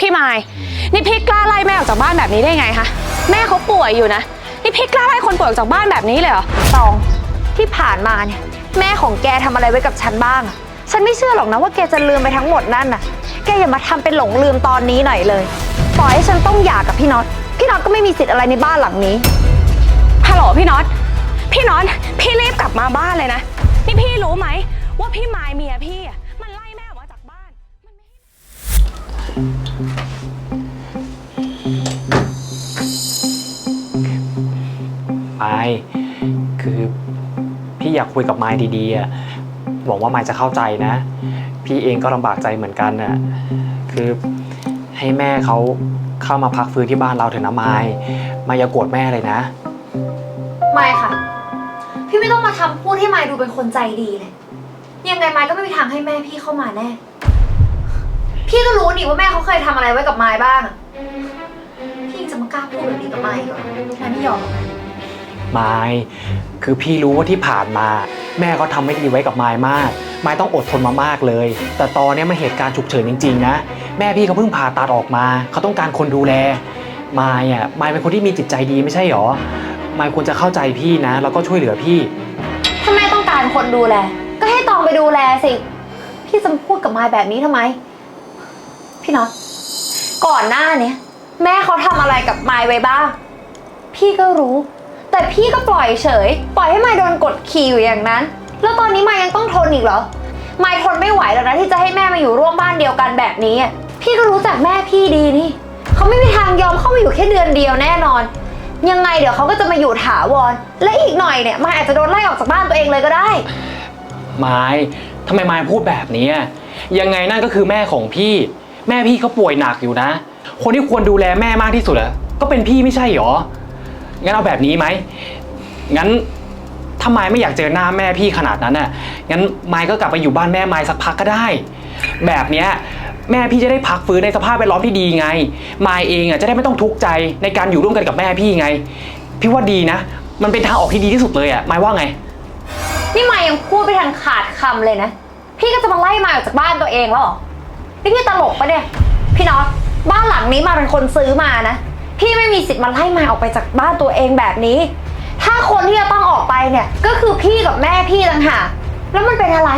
พี่ไม้นี่พี่กล้าไล่แม่ออกจากบ้านแบบนี้ได้ไงคะแม่เขาป่วยอยู่นะนี่พี่กล้าไล่คนป่วยออกจากบ้านแบบนี้เลยเหรอตองที่ผ่านมาเนี่ยแม่ของแกทำอะไรไว้กับฉันบ้างอะฉันไม่เชื่อหรอกนะว่าแกจะลืมไปทั้งหมดนั่นน่ะ แกอย่ามาทำเป็นหลงลืมตอนนี้หน่อยเลย ปล่อยให้ฉันต้องหย่ากับพี่น็อต พี่น็อตก็ไม่มีสิทธิ์อะไรในบ้านหลังนี้ ฮัลโหลพี่น็อตพี่น็อตพี่รีบกลับมาบ้านเลยนะนี่พี่รู้ไหมว่าพี่ไม้เมียพี่อะายคือพี่อยากคุยกับไมายดีๆอะหวังว่าไมายจะเข้าใจนะ พี่เองก็ลำบากใจเหมือนกันน่ะคือให้แม่เขาเข้ามาพักฟื้นที่บ้านเราเถอะนะไมายมายอย่าโกรธแม่เลยนะ ไม่ค่ะ พี่ไม่ต้องมาทำพูดให้ไมค์ดูเป็นคนใจดีเลย ยังไงไมค์ก็ไม่มีทางให้แม่พี่เข้ามาแน่ พี่ก็รู้นี่ว่าแม่เขาเคยทำอะไรไว้กับไมค์บ้างอะพี่ยังจะมากล้าพูดแบบนี้กับไมค์เหรอไมค์ไม่ยอมหรอกนะ มาย คือพี่รู้ว่าที่ผ่านมา แม่เขาทำไม่ดีไว้กับไมายมากไมายต้องอดทนมามากเลย แต่ตอนนี้มันเหตุการณ์ฉุกเฉินจริงๆนะ แม่พี่เขาเพิ่งผ่าตัดออกมา เขาต้องการคนดูแลไมายอะไมายเป็นคนที่มีจิตใจดีไม่ใช่หรอไมายควรจะเข้าใจพี่นะ แล้วก็ช่วยเหลือพี่ ถ้าแม่ต้องการคนดูแล ก็ให้ตองไปดูแลสิ พี่จะมาพูดกับไมค์แบบนี้ทำไม พี่น็อต ก่อนหน้าเนี้ยแม่เขาทำอะไรกับไมค์ไว้บ้าง พี่ก็รู้ แต่พี่ก็ปล่อยเฉย ปล่อยให้ไมค์โดนกดขี่อยู่อย่างนั้น แล้วตอนนี้ไมค์ยังต้องทนอีกเหรอ ไมค์ทนไม่ไหวแล้วนะที่จะให้แม่มาอยู่ร่วมบ้านเดียวกันแบบนี้อะพี่ก็รู้จักแม่พี่ดีนี่เขาไม่มีทางยอมเข้ามาอยู่แค่เดือนเดียวแน่นอน ยังไงเดี๋ยวเขาก็จะมาอยู่ถาวร และอีกหน่อยเนี่ยไมค์อาจจะโดนไล่ออกจากบ้านตัวเองเลยก็ได้ ไม้ทำไมไม้พูดแบบนี้อะยังไงนั่นก็คือแม่ของพี่ แม่พี่เขาป่วยหนักอยู่นะ คนที่ควรดูแลแม่มากที่สุดอะก็เป็นพี่ไม่ใช่หรอ งั้นเอาแบบนี้ไหม งั้นถ้าไม้ไม่อยากเจอหน้าแม่พี่ขนาดนั้นน่ะ งั้นไม้ก็กลับไปอยู่บ้านแม่ไม้สักพักก็ได้ แบบเนี้ยแม่พี่จะได้พักฟื้นในสภาพแวดล้อมที่ดีไงไม้เองอะจะได้ไม่ต้องทุกข์ใจในการอยู่ร่วมกันกับแม่พี่ไง พี่ว่าดีนะ มันเป็นทางออกที่ดีที่สุดเลยอะไม้ว่าไง นี่มายยังพูดไม่ทันขาดคำเลยนะ พี่ก็จะมาไล่มายออกจากบ้านตัวเองแล้วเหรอนี่พี่ตลกปะเนี่ย พี่น็อตบ้านหลังนี้มาเป็นคนซื้อมานะ พี่ไม่มีสิทธิ์มาไล่มายออกไปจากบ้านตัวเองแบบนี้ ถ้าคนที่จะต้องออกไปเนี่ย ก็คือพี่กับแม่พี่ต่างหากแล้วมันเป็นอะไร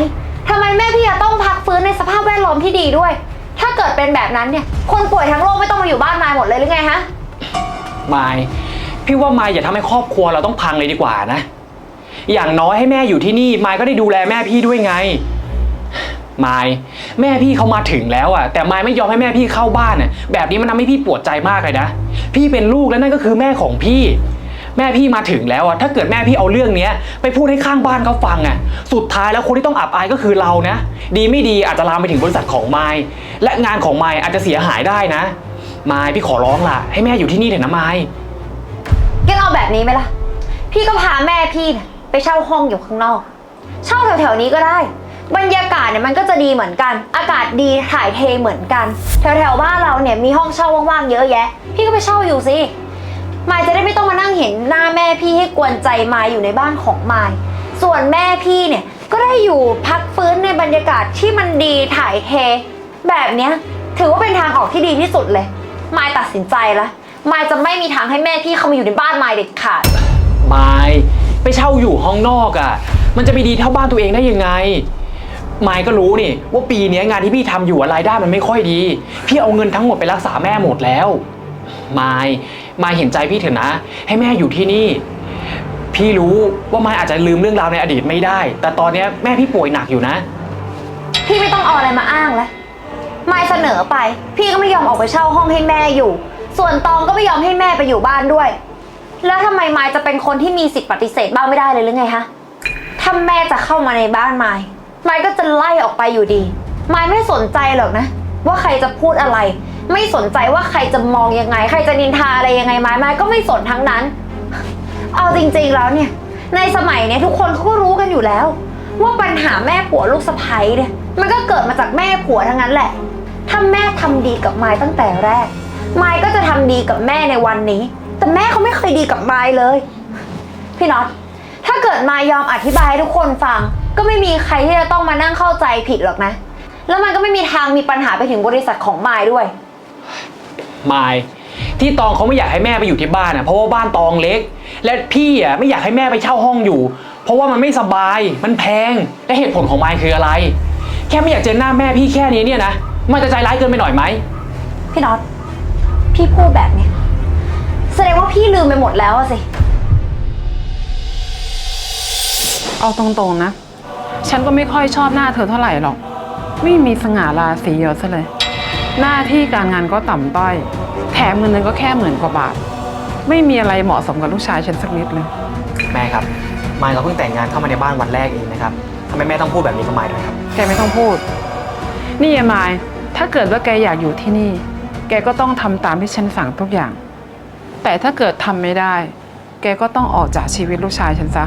ทำไมแม่พี่จะต้องพักฟื้นในสภาพแวดล้อมที่ดีด้วย ถ้าเกิดเป็นแบบนั้นเนี่ย คนป่วยทั้งโลกไม่ต้องมาอยู่บ้านมายหมดเลยหรือไงฮะ มายพี่ว่ามายอย่าทำให้ครอบครัวเราต้องพังเลยดีกว่านะ อย่างน้อยให้แม่อยู่ที่นี่มายก็ได้ดูแลแม่พี่ด้วยไงมายแม่พี่เขามาถึงแล้วอะแต่มายไม่ยอมให้แม่พี่เข้าบ้านอะแบบนี้มันทำให้พี่ปวดใจมากเลยนะ พี่เป็นลูกและนั่นก็คือแม่ของพี่ แม่พี่มาถึงแล้วอะถ้าเกิดแม่พี่เอาเรื่องเนี้ยไปพูดให้ข้างบ้านเขาฟังอะสุดท้ายแล้วคนที่ต้องอับอายก็คือเรานะ ดีไม่ดีอาจจะลามไปถึงบริษัทของไมายและงานของไมายอาจจะเสียหายได้นะไมายพี่ขอร้องล่ะ ให้แม่อยู่ที่นี่เถอะนะมายงั้นเอาแบบนี้ไหมล่ะ พี่ก็พาแม่พี่เนี่ยไปเช่าห้องอยู่ข้างนอก เช่าแถวๆนี้ก็ได้ บรรยากาศเนี่ยมันก็จะดีเหมือนกัน อากาศดีถ่ายเทเหมือนกัน แถวๆบ้านเราเนี่ยมีห้องเช่าว่างๆเยอะแยะ พี่ก็ไปเช่าอยู่สิมายจะได้ไม่ต้องมานั่งเห็นหน้าแม่พี่ให้กวนใจมายอยู่ในบ้านของมาย ส่วนแม่พี่เนี่ยก็ได้อยู่พักฟื้นในบรรยากาศที่มันดีถ่ายเท แบบเนี้ยถือว่าเป็นทางออกที่ดีที่สุดเลย มายตัดสินใจล้วมายจะไม่มีทางให้แม่พี่เข้ามาอยู่ในบ้านมายเด็ดขาดมายไปเช่าอยู่ห้องนอกอะ่ะ มันจะไปดีเท่าบ้านตัวเองได้ยังไง มายก็รู้นี่ ว่าปีนี้งานที่พี่ทำอยู่อะรายได้มันไม่ค่อยดี พี่เอาเงินทั้งหมดไปรักษาแม่หมดแล้วมายมายเห็นใจพี่เถอะนะ ให้แม่อยู่ที่นี่ พี่รู้ว่ามายอาจจะลืมเรื่องราวในอดีตไม่ได้ แต่ตอนเนี้ยแม่พี่ป่วยหนักอยู่นะ พี่ไม่ต้องเอาอะไรมาอ้างแล้วมายเสนอไป พี่ก็ไม่ยอมออกไปเช่าห้องให้แม่อยู่ ส่วนตองก็ไม่ยอมให้แม่ไปอยู่บ้านด้วย แล้วทำไมมายจะเป็นคนที่มีสิทธิ์ปฏิเสธบ้างไม่ได้เลยหรือไงฮะถ้าแม่จะเข้ามาในบ้านมาย มายก็จะไล่ออกไปอยู่ดีมายไม่สนใจหรอกนะ ว่าใครจะพูดอะไร ไม่สนใจว่าใครจะมองยังไง ใครจะนินทาอะไรยังไงมายมายก็ไม่สนทั้งนั้น เอาจริงๆแล้วเนี่ย ในสมัยเนี้ยทุกคนเขาก็รู้กันอยู่แล้ว ว่าปัญหาแม่ผัวลูกสะใภ้เนี่ย มันก็เกิดมาจากแม่ผัวทั้งนั้นแหละ ถ้าแม่ทำดีกับมายตั้งแต่แรกมายก็จะทำดีกับแม่ในวันนี้ แต่แม่เขาไม่เคยดีกับมายเลย พี่น็อต ถ้าเกิดมายยอมอธิบายให้ทุกคนฟัง ก็ไม่มีใครที่จะต้องมานั่งเข้าใจผิดหรอกนะ แล้วมันก็ไม่มีทางมีปัญหาไปถึงบริษัทของมายด้วย มายที่ตองเขาไม่อยากให้แม่ไปอยู่ที่บ้านอะเพราะว่าบ้านตองเล็ก และพี่อะไม่อยากให้แม่ไปเช่าห้องอยู่ เพราะว่ามันไม่สบายมันแพงและเหตุผลของมายคืออะไร แค่ไม่อยากเจอหน้าแม่พี่แค่นี้เนี่ยนะมันจะใจร้ายเกินไปหน่อยไหมพี่น็อตพี่พูดแบบเนี้ยแสดงว่าพี่ลืมไปหมดแล้วอะสิ เอาตรงๆนะ ฉันก็ไม่ค่อยชอบหน้าเธอเท่าไหร่หรอก ไม่มีสง่าราศีเยอะซะเลย หน้าที่การงานก็ต่ำต้อย แถมเงินเดือนก็แค่หมื่นกว่าบาท ไม่มีอะไรเหมาะสมกับลูกชายฉันสักนิดเลย แม่ครับมายเขาเพิ่งแต่งงานเข้ามาในบ้านวันแรกเองนะครับทำไมแม่ต้องพูดแบบนี้กับมายด้วยครับ แกไม่ต้องพูด นี่ยายมาย ถ้าเกิดว่าแกอยากอยู่ที่นี่ แกก็ต้องทำตามที่ฉันสั่งทุกอย่าง แต่ถ้าเกิดทำไม่ได้ แกก็ต้องออกจากชีวิตลูกชายฉันซะ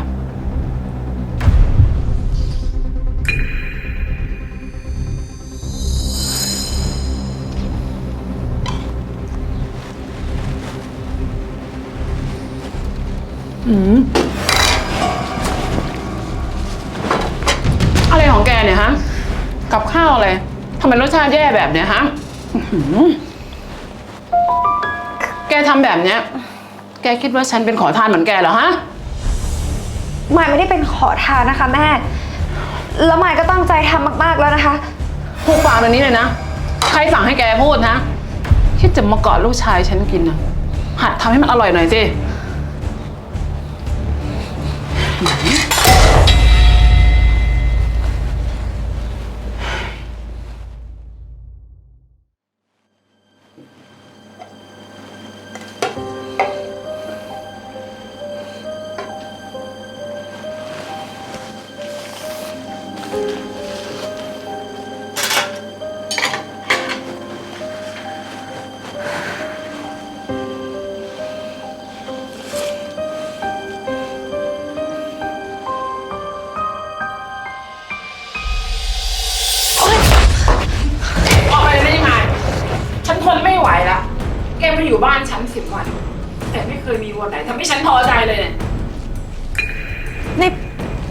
อืมอะไรของแกเนี่ยฮะ กับข้าวอะไรทำไมรสชาติแย่แบบเนี้ยฮะอื้อหือแกทำแบบเนี้ย แกคิดว่าฉันเป็นขอทานเหมือนแกเหรอฮะมายไม่ได้เป็นขอทานนะคะแม่ แล้วมายก็ตั้งใจทำมากๆแล้วนะคะ พูดฟังตรงนี้เลยนะ ใครสั่งให้แกพูดนะ คิดจะมาเกาะลูกชายฉันกินนะหัดทำให้มันอร่อยหน่อยสิ อ มาอยู่บ้านฉันสิบวัน แต่ไม่เคยมีวันไหนทำให้ฉันพอใจเลยเนี่ย นี่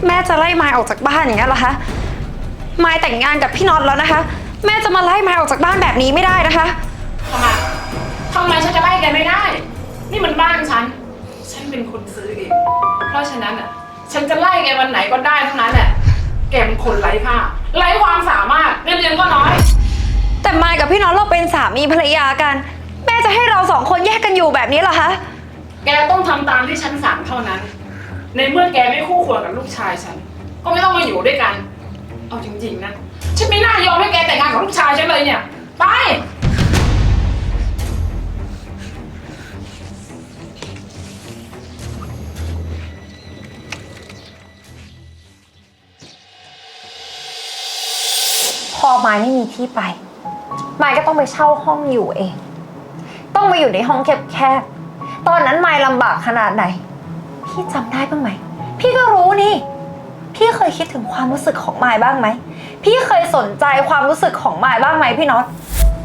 แม่จะไล่มายออกจากบ้านอย่างนี้นเหรอคะมายแต่งงานกับพี่น็อตแล้วนะคะ แม่จะมาไล่มายออกจากบ้านแบบนี้ไม่ได้นะคะ ทำไม ทำไมฉันจะไล่แกไม่ได้ นี่มันบ้านฉัน ฉันเป็นคนซื้อเอง เพราะฉะนั้นอะ ฉันจะไล่แกวันไหนก็ได้ทั้งนั้นแหละ แกเป็นคนไร้ค่า ไร้ความสามารถเงินเดือนก็น้อย แต่มายกับพี่น็อตเราเป็นสามีภรรยากันแม่ จะให้เราสองคนแยกกันอยู่แบบนี้เหรอคะ แกต้องทำตามที่ฉันสั่งเท่านั้น ในเมื่อแกไม่คู่ควรกับลูกชายฉัน ก็ไม่ต้องมาอยู่ด้วยกัน เอาจริงๆนะ ฉันไม่น่ายอมให้แกแต่งงานกับลูกชายฉันเลยเนี่ย ไป พอมายไม่มีที่ไป มายก็ต้องไปเช่าห้องอยู่เอง ต้องมาอยู่ในห้องแคบๆ ตอนนั้นไมายลำบากขนาดไหน พี่จำได้บ้างไหม พี่ก็รู้นี่ พี่เคยคิดถึงความรู้สึกของไมายบ้างไหม พี่เคยสนใจความรู้สึกของไมายบ้างไหมพี่น็อต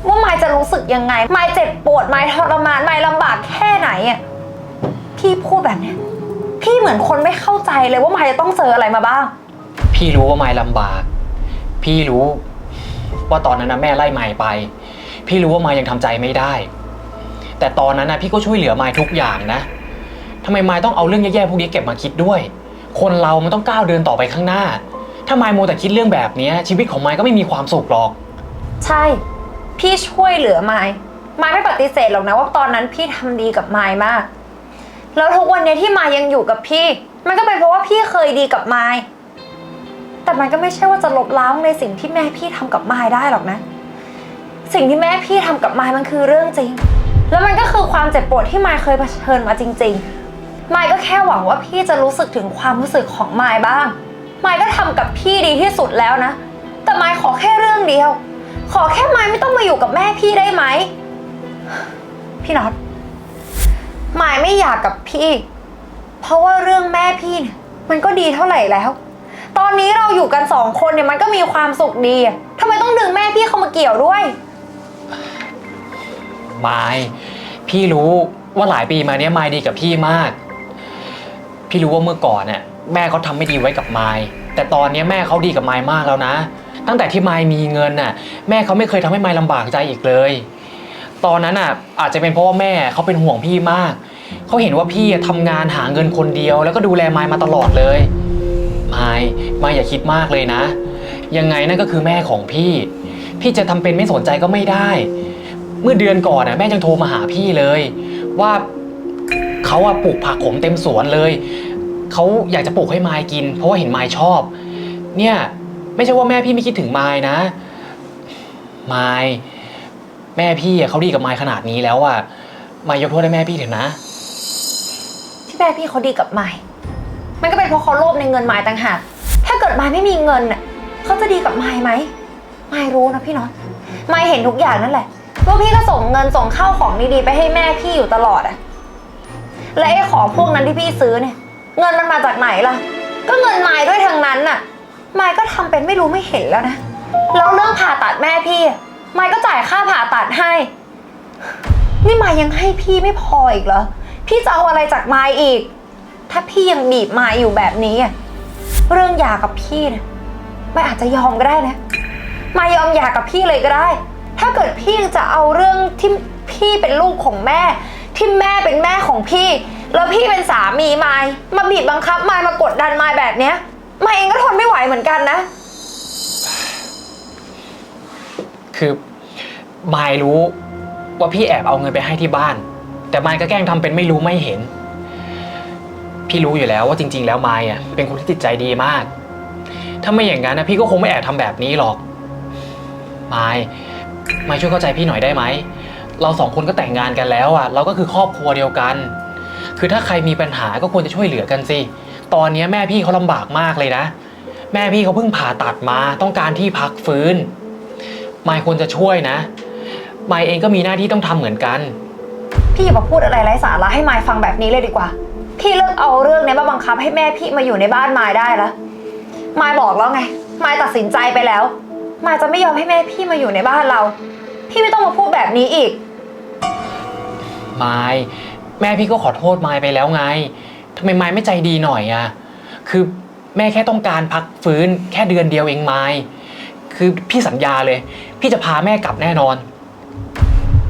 ว่ามายจะรู้สึกยังไง ไมายเจ็บปวด ไมายทรมาน ไมายลำบากแค่ไหนอะ พี่พูดแบบเนี้ย พี่เหมือนคนไม่เข้าใจเลยว่าไมายจะต้องเจออะไรมาบ้าง พี่รู้ว่าไมายลำบาก พี่รู้ว่าตอนนั้นนะแม่ไล่ไมายไป พี่รู้ว่าไมายยังทำใจไม่ได้ แต่ตอนนั้นนะพี่ก็ช่วยเหลือไมายทุกอย่างนะทำไมไมายต้องเอาเรื่องแย่ๆพวกนี้เก็บมาคิดด้วย คนเรามันต้องก้าวเดินต่อไปข้างหน้า ถ้าไมายโมวแต่คิดเรื่องแบบเนี้ยชีวิตของไมายก็ไม่มีความสุขหรอก ใช่ พี่ช่วยเหลือไมายมายไม่ปฏิเสธหรอกนะว่าตอนนั้นพี่ทำดีกับไมายมาก แล้วทุกวันนี้ที่ไมายยังอยู่กับพี่ มันก็เป็นเพราะว่าพี่เคยดีกับไมายแต่มันก็ไม่ใช่ว่าจะลบล้างในสิ่งที่แม่พี่ทำกับไมายได้หรอกนะ สิ่งที่แม่พี่ทำกับไมายมันคือเรื่องจริง แล้วมันก็คือความเจ็บปวดที่ไมายเคยเผชิญมาจริงๆ ไมายก็แค่หวังว่าพี่จะรู้สึกถึงความรู้สึกของไมายบ้าง ไมายก็ทำกับพี่ดีที่สุดแล้วนะ แต่ไมายขอแค่เรื่องเดียว ขอแค่ไม้ไม่ต้องมาอยู่กับแม่พี่ได้ไหม พี่น็อตไม้ไม่อยากกับพี่ เพราะว่าเรื่องแม่พี่เนี่ยมันก็ดีเท่าไหร่แล้ว ตอนนี้เราอยู่กันสองคนเนี่ยมันก็มีความสุขดีอะทำไมต้องดึงแม่พี่เข้ามาเกี่ยวด้วย มายพี่รู้ว่าหลายปีมาเนี้ยมายดีกับพี่มาก พี่รู้ว่าเมื่อก่อนเนี่ยแม่เขาทำไม่ดีไว้กับมาย แต่ตอนเนี้ยแม่เขาดีกับมายมากแล้วนะ ตั้งแต่ที่มายมีเงินน่ะ แม่เขาไม่เคยทำให้มายลำบากใจอีกเลย ตอนนั้นอะอาจจะเป็นเพราะว่าแม่เขาเป็นห่วงพี่มาก เขาเห็นว่าพี่อะทำงานหาเงินคนเดียว แล้วก็ดูแลไมายมาตลอดเลยไมายไมายอย่าคิดมากเลยนะ ยังไงนั่นก็คือแม่ของพี่ พี่จะทำเป็นไม่สนใจก็ไม่ได้ เมื่อเดือนก่อนอะแม่ยังโทรมาหาพี่เลย ว่าเขาอะปลูกผักขมเต็มสวนเลยเขาอยากจะปลูกให้ไมายกิน เพราะว่าเห็นไมายชอบ เนี่ย ไม่ใช่ว่าแม่พี่ไม่คิดถึงไมายนะไมายแม่พี่อะเขาดีกับไมายขนาดนี้แล้วอะไมายยกโทษให้แม่พี่เถอะนะ ที่แม่พี่เขาดีกับไมายมันก็เป็นเพราะเขาโลภในเงินไมายต่างหาก ถ้าเกิดไมายไม่มีเงินน่ะเขาจะดีกับไมายไหมไมายรู้นะพี่น็อตไมายเห็นทุกอย่างนั่นแหละ ว่าพี่ก็ส่งเงินส่งข้าวของดีๆไปให้แม่พี่อยู่ตลอดอะและไอ้ของพวกนั้นที่พี่ซื้อเนี่ย เงินมันมาจากไหนล่ะ ก็เงินไมายด้วยทางนั้นน่ะไมายก็ทำเป็นไม่รู้ไม่เห็นแล้วนะ แล้วเรื่องผ่าตัดแม่พี่อะไมายก็จ่ายค่าผ่าตัดให้ นี่มายยังให้พี่ไม่พออีกเหรอ พี่จะเอาอะไรจากไมายอีก ถ้าพี่ยังบีบไมายอยู่แบบนี้อะเรื่องหย่ากับพี่เนี่ยมายอาจจะยอมก็ได้นะไมายยอมหย่ากับพี่เลยก็ได้ ถ้าเกิดพี่จะเอาเรื่องที่พี่เป็นลูกของแม่ ที่แม่เป็นแม่ของพี่ แล้วพี่เป็นสามีมายมาบีบบังคับมายมากดดันมายแบบเนี้ยมายเองก็ทนไม่ไหวเหมือนกันนะ คือมายรู้ว่าพี่แอบเอาเงินไปให้ที่บ้าน แต่มายก็แกล้งทำเป็นไม่รู้ไม่เห็น พี่รู้อยู่แล้วว่าจริง ๆ แล้วมายอะเป็นคนที่จิตใจดีมาก ถ้าไม่อย่างนั้นนะพี่ก็คงไม่แอบทำแบบนี้หรอกมาย มาช่วยเข้าใจพี่หน่อยได้ไหม เราสองคนก็แต่งงานกันแล้วอะ เราก็คือครอบครัวเดียวกัน คือถ้าใครมีปัญหาก็ควรจะช่วยเหลือกันสิ ตอนนี้แม่พี่เขาลำบากมากเลยนะ แม่พี่เขาเพิ่งผ่าตัดมา ต้องการที่พักฟื้น มายควรจะช่วยนะ มายเองก็มีหน้าที่ต้องทำเหมือนกัน พี่อย่ามาพูดอะไรไร้สาระให้มายฟังแบบนี้เลยดีกว่า พี่เลิกเอาเรื่องเนี้ยมาบังคับให้แม่พี่มาอยู่ในบ้านมายได้แล้วมายบอกแล้วไงมายตัดสินใจไปแล้ว มายจะไม่ยอมให้แม่พี่มาอยู่ในบ้านเรา พี่ไม่ต้องมาพูดแบบนี้อีก มายแม่พี่ก็ขอโทษมายไปแล้วไงทำไมมายไม่ใจดีหน่อยอะคือแม่แค่ต้องการพักฟื้นแค่เดือนเดียวเองมายคือพี่สัญญาเลย พี่จะพาแม่กลับแน่นอน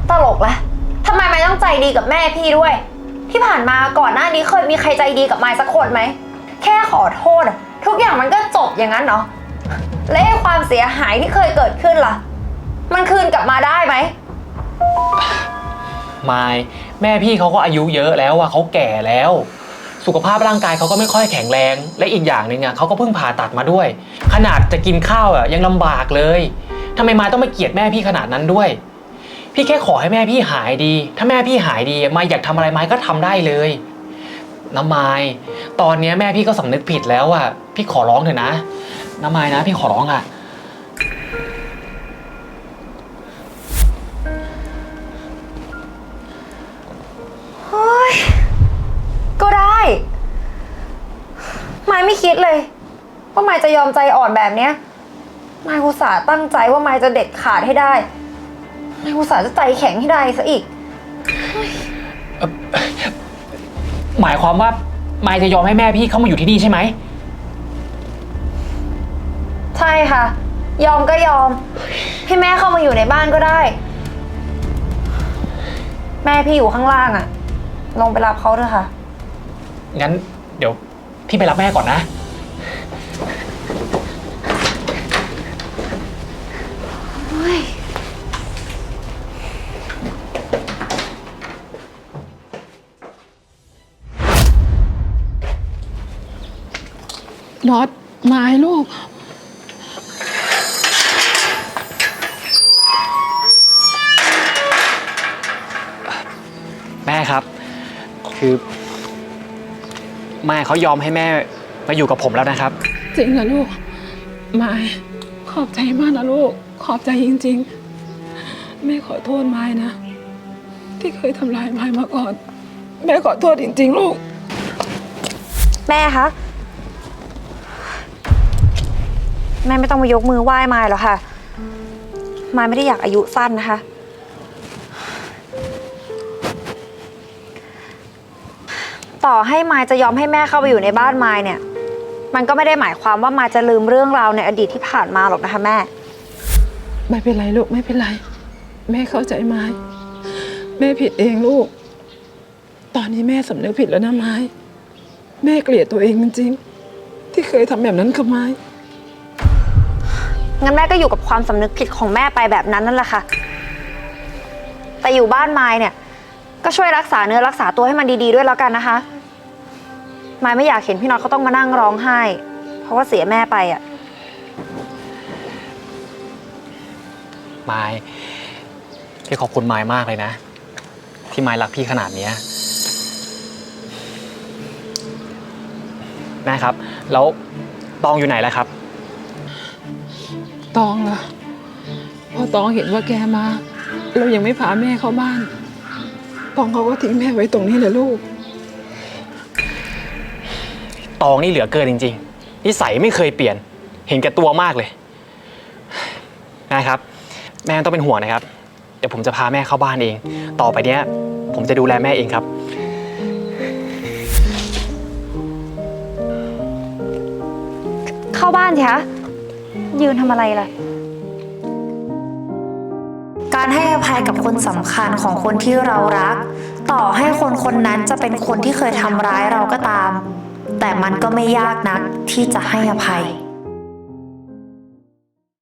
ตลกละทำไมมายต้องใจดีกับแม่พี่ด้วย ที่ผ่านมาก่อนหน้านี้เคยมีใครใจดีกับมายสักคนไหม แค่ขอโทษอะทุกอย่างมันก็จบอย่างนั้นเนาะ และไอ้ความเสียหายที่เคยเกิดขึ้นล่ะ มันคืนกลับมาได้ไหม มายแม่พี่เขาก็อายุเยอะแล้วอะเขาแก่แล้ว สุขภาพร่างกายเขาก็ไม่ค่อยแข็งแรง และอีกอย่างหนึ่งอะเขาก็เพิ่งผ่าตัดมาด้วย ขนาดจะกินข้าวอะยังลำบากเลยทำไมมายต้องมาเกลียดแม่พี่ขนาดนั้นด้วย พี่แค่ขอให้แม่พี่หายดี ถ้าแม่พี่หายดีมายอยากทำอะไรมายก็ทำได้เลยน้ำมายตอนนี้แม่พี่ก็สำนึกผิดแล้วอะพี่ขอร้องเถอะนะ น้ำมายนะพี่ขอร้องอะเฮ้ยก็ได้มายไม่คิดเลยว่ามายจะยอมใจอ่อนแบบเนี้ยมายอุตส่าห์ตั้งใจว่ามายจะเด็ดขาดให้ได้มายอุตส่าห์จะใจแข็งให้ได้ซะอีก หมายความว่ามายจะยอมให้แม่พี่เข้ามาอยู่ที่นี่ใช่ไหม ใช่ค่ะ ยอมก็ยอม ให้แม่เข้ามาอยู่ในบ้านก็ได้ แม่พี่อยู่ข้างล่างอะลงไปรับเขาเถอะค่ะ งั้นเดี๋ยวพี่ไปรับแม่ก่อนนะ น็อตไม้ลูก คือแม่เขายอมให้แม่มาอยู่กับผมแล้วนะครับ จริงนะลูกไม้ขอบใจมากนะลูก ขอบใจจริง ๆ แม่ขอโทษไม้นะ ที่เคยทำลายไม้มาก่อน แม่ขอโทษจริง ๆ ลูก แม่คะ แม่ไม่ต้องมายกมือไหว้มายหรอกค่ะ มายไม่ได้อยากอายุสั้นนะคะ ต่อให้มายจะยอมให้แม่เข้าไปอยู่ในบ้านมายเนี่ย มันก็ไม่ได้หมายความว่ามายจะลืมเรื่องราวในอดีตที่ผ่านมาหรอกนะคะแม่ ไม่เป็นไรลูกไม่เป็นไร แม่เข้าใจไม้แม่ผิดเองลูก ตอนนี้แม่สำนึกผิดแล้วนะไม้ แม่เกลียดตัวเองจริงๆที่เคยทำแบบนั้นกับไม้งั้นแม่ก็อยู่กับความสำนึกผิดของแม่ไปแบบนั้นนั่นแหละค่ะ แต่อยู่บ้านไม้เนี่ย ก็ช่วยรักษาเนื้อรักษาตัวให้มันดีๆด้วยแล้วกันนะคะไม้ไม่อยากเห็นพี่น็อตเขาต้องมานั่งร้องไห้ เพราะว่าเสียแม่ไปอะมายพี่ขอบคุณมายมากเลยนะ ที่มายรักพี่ขนาดเนี้ยแม่ครับ แล้วตองอยู่ไหนแล้วครับ ตองล่ะพอตองเห็นว่าแกมา เรายังไม่พาแม่เข้าบ้าน ตองเขาก็ทิ้งแม่ไว้ตรงนี้แหละลูก ตองนี่เหลือเกินจริงๆ นิสัยไม่เคยเปลี่ยน เห็นแก่ตัวมากเลย แม่ครับแม่ไม่ต้องเป็นห่วงนะครับ เดี๋ยวผมจะพาแม่เข้าบ้านเอง ต่อไปเนี้ย ผมจะดูแลแม่เองครับ เข้าบ้านสิคะยืนทำอะไรล่ะ การให้อภัยกับคนสำคัญของคนที่เรารัก ต่อให้คนคนนั้นจะเป็นคนที่เคยทำร้ายเราก็ตาม แต่มันก็ไม่ยากนักที่จะให้อภัย